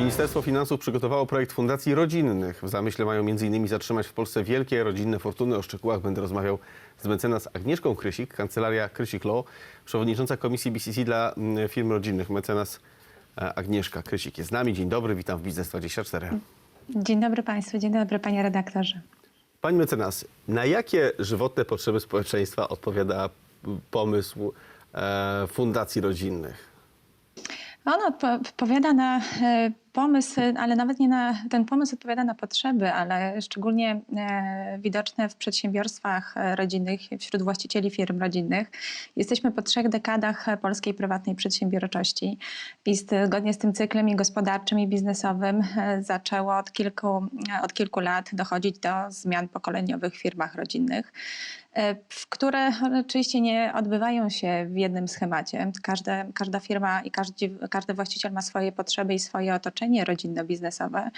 Ministerstwo Finansów przygotowało projekt fundacji rodzinnych. W zamyśle mają m.in. zatrzymać w Polsce wielkie rodzinne fortuny. O szczegółach będę rozmawiał z mecenas Agnieszką Krysik, kancelaria Krysik Law, przewodnicząca Komisji BCC dla mm, firm rodzinnych. Mecenas e, Agnieszka Krysik jest z nami. Dzień dobry, witam w Biznes24. Dzień dobry Państwu, dzień dobry Panie redaktorze. Pani mecenas, na jakie żywotne potrzeby społeczeństwa odpowiada pomysł e, fundacji rodzinnych? On odpowiada na e, pomysł, ale nawet nie na ten pomysł odpowiada na potrzeby, ale szczególnie e, widoczne w przedsiębiorstwach rodzinnych, wśród właścicieli firm rodzinnych. Jesteśmy po trzech dekadach polskiej prywatnej przedsiębiorczości i zgodnie z tym cyklem i gospodarczym i biznesowym e, zaczęło od kilku, e, od kilku lat dochodzić do zmian pokoleniowych w firmach rodzinnych. E, które oczywiście nie odbywają się w jednym schemacie. Każde, każda firma i każdy, każdy właściciel ma swoje potrzeby i swoje otoczenie rodzinno-biznesowe.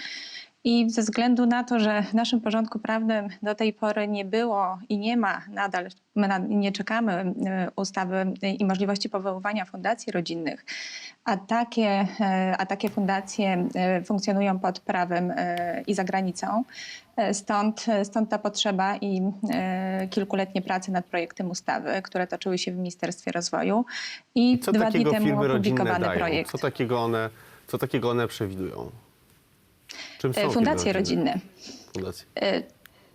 I ze względu na to, że w naszym porządku prawnym do tej pory nie było i nie ma nadal, my nie czekamy ustawy i możliwości powoływania fundacji rodzinnych, a takie, e, a takie fundacje e, funkcjonują pod prawem e, i za granicą. Stąd, stąd ta potrzeba i kilkuletnie prace nad projektem ustawy, które toczyły się w Ministerstwie Rozwoju. I Co dwa dni temu opublikowany projekt. Co takiego one, co takiego one przewidują? Czym są E, Fundacje rodzinne. Fundacje. E,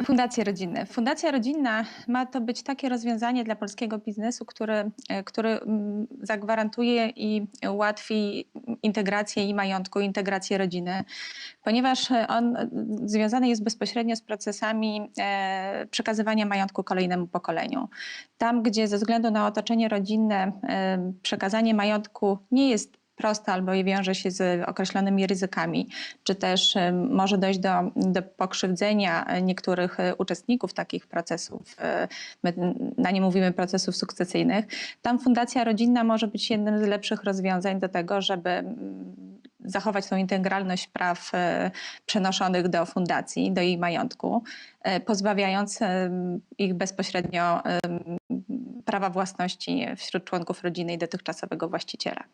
Fundacje rodzinne. Fundacja rodzinna ma to być takie rozwiązanie dla polskiego biznesu, który, e, który mm, zagwarantuje i ułatwi integrację i majątku, integrację rodziny, ponieważ on związany jest bezpośrednio z procesami przekazywania majątku kolejnemu pokoleniu. Tam, gdzie ze względu na otoczenie rodzinne przekazanie majątku nie jest proste albo i wiąże się z określonymi ryzykami, czy też e, może dojść do, do pokrzywdzenia e, niektórych e, uczestników takich procesów. e, My na nie mówimy procesów sukcesyjnych. Tam fundacja rodzinna może być jednym z lepszych rozwiązań do tego, żeby mm, zachować tą integralność praw przenoszonych do fundacji, do jej majątku, pozbawiając ich bezpośrednio prawa własności wśród członków rodziny i dotychczasowego właściciela.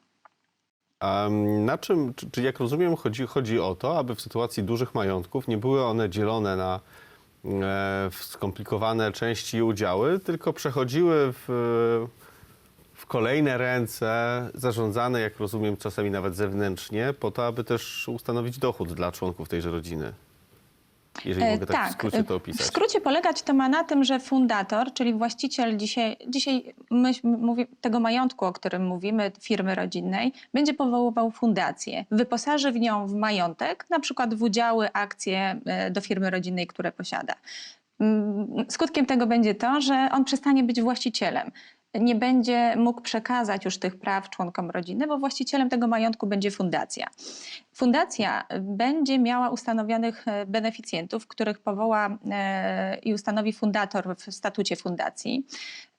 Na czym, czy, czy jak rozumiem, chodzi, chodzi o to, aby w sytuacji dużych majątków nie były one dzielone na e, skomplikowane części i udziały, tylko przechodziły w, w kolejne ręce, zarządzane, jak rozumiem, czasami nawet zewnętrznie, po to, aby też ustanowić dochód dla członków tejże rodziny. Jeżeli E, mogę tak, w skrócie to W opisać. skrócie polegać to ma na tym, że fundator, czyli właściciel dzisiaj, dzisiaj myśl, mówi, tego majątku, o którym mówimy, firmy rodzinnej, będzie powoływał fundację. Wyposaży w nią w majątek, na przykład w udziały, akcje e, do firmy rodzinnej, które posiada. Mm, Skutkiem tego będzie to, że on przestanie być właścicielem. Nie będzie mógł przekazać już tych praw członkom rodziny, bo właścicielem tego majątku będzie fundacja. Fundacja będzie miała ustanowionych e, beneficjentów, których powoła e, i ustanowi fundator w statucie fundacji.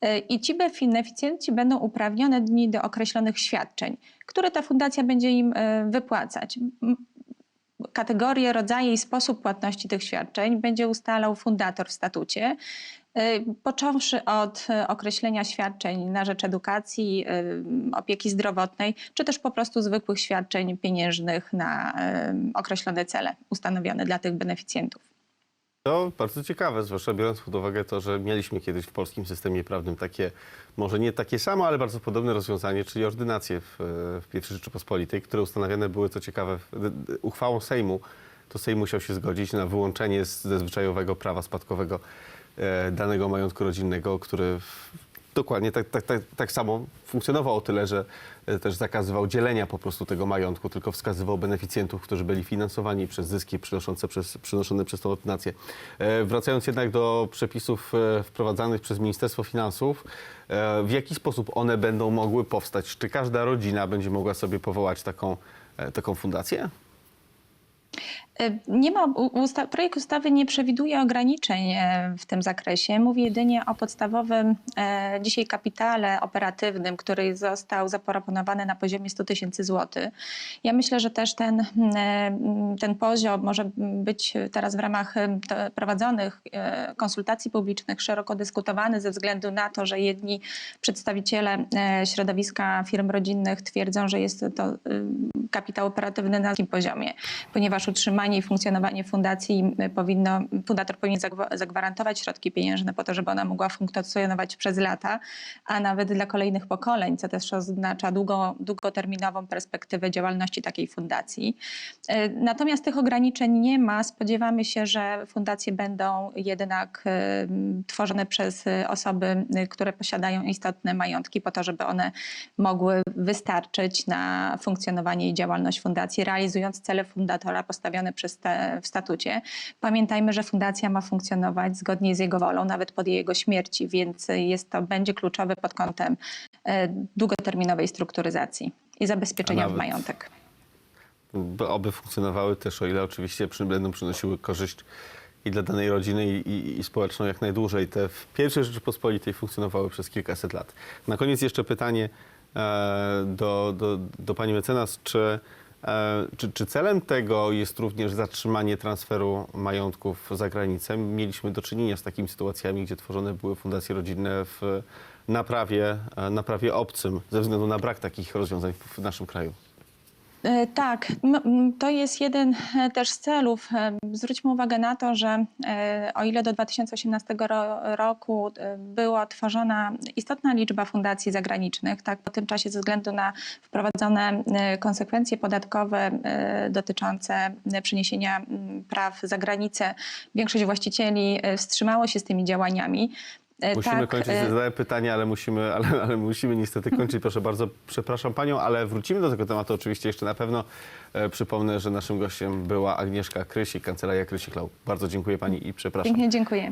E, I ci beneficjenci będą uprawnione do określonych świadczeń, które ta fundacja będzie im wypłacać. Kategorie, rodzaje i sposób płatności tych świadczeń będzie ustalał fundator w statucie. E, Począwszy od e, określenia świadczeń na rzecz edukacji, e, opieki zdrowotnej, czy też po prostu zwykłych świadczeń pieniężnych na określone cele ustanowione dla tych beneficjentów. To bardzo ciekawe, zwłaszcza biorąc pod uwagę to, że mieliśmy kiedyś w polskim systemie prawnym takie, może nie takie samo, ale bardzo podobne rozwiązanie, czyli ordynacje w, w I Rzeczypospolitej, które ustanawiane były, co ciekawe, uchwałą Sejmu. To Sejm musiał się zgodzić na wyłączenie z- zwyczajowego prawa spadkowego e, danego majątku rodzinnego, który dokładnie tak, tak, tak, tak samo funkcjonował o tyle, że e, też zakazywał dzielenia po prostu tego majątku, tylko wskazywał beneficjentów, którzy byli finansowani przez zyski przynoszące przez, przynoszone przez tą ordynację. E, Wracając jednak do przepisów e, wprowadzanych przez Ministerstwo Finansów, w jaki sposób one będą mogły powstać? Czy każda rodzina będzie mogła sobie powołać taką, taką fundację? Nie ma, usta, projekt ustawy nie przewiduje ograniczeń e, w tym zakresie. Mówi jedynie o podstawowym e, dzisiaj kapitale operatywnym, który został zaproponowany na poziomie 100 tysięcy złotych. Ja myślę, że też ten, e, ten poziom może być teraz w ramach prowadzonych konsultacji publicznych szeroko dyskutowany ze względu na to, że jedni przedstawiciele środowiska firm rodzinnych twierdzą, że jest to kapitał operatywny na niskim poziomie, ponieważ utrzymanie i funkcjonowanie fundacji powinno, fundator powinien zagwa- zagwarantować środki pieniężne po to, żeby ona mogła funkcjonować przez lata, a nawet dla kolejnych pokoleń, co też oznacza długo, długoterminową perspektywę działalności takiej fundacji. Y, Natomiast tych ograniczeń nie ma. Spodziewamy się, że fundacje będą jednak y, tworzone przez y, osoby, które posiadają istotne majątki po to, żeby one mogły wystarczyć na funkcjonowanie i działalność fundacji, realizując cele fundatora postawione przez te w statucie. Pamiętajmy, że fundacja ma funkcjonować zgodnie z jego wolą, nawet pod jego śmierci, więc jest to będzie kluczowe pod kątem e, długoterminowej strukturyzacji i zabezpieczenia A w nawet- majątek. by oby funkcjonowały też, o ile oczywiście będą przynosiły korzyść i dla danej rodziny i, i, i społeczną jak najdłużej. Te w pierwszej Rzeczypospolitej funkcjonowały przez kilkaset lat. Na koniec jeszcze pytanie e, do, do, do pani mecenas, czy, czy, czy celem tego jest również zatrzymanie transferu majątków za granicę? Mieliśmy do czynienia z takimi sytuacjami, gdzie tworzone były fundacje rodzinne w, na, prawie, e, na prawie obcym ze względu na brak takich rozwiązań w naszym kraju. E, Tak, to jest jeden e, też z celów. E, Zwróćmy uwagę na to, że o ile do 2018 ro- roku była tworzona istotna liczba fundacji zagranicznych, tak po tym czasie ze względu na wprowadzone konsekwencje podatkowe dotyczące przeniesienia praw za granicę, większość właścicieli wstrzymało się z tymi działaniami. E, Musimy tak, kończyć. e, Zadałem pytanie, ale musimy, ale, ale musimy niestety kończyć. Proszę bardzo, przepraszam panią, ale wrócimy do tego tematu oczywiście jeszcze na pewno. E, przypomnę, że naszym gościem była Agnieszka Krysik, kancelaria Krysik Law. Bardzo dziękuję pani i przepraszam. Pięknie dziękuję.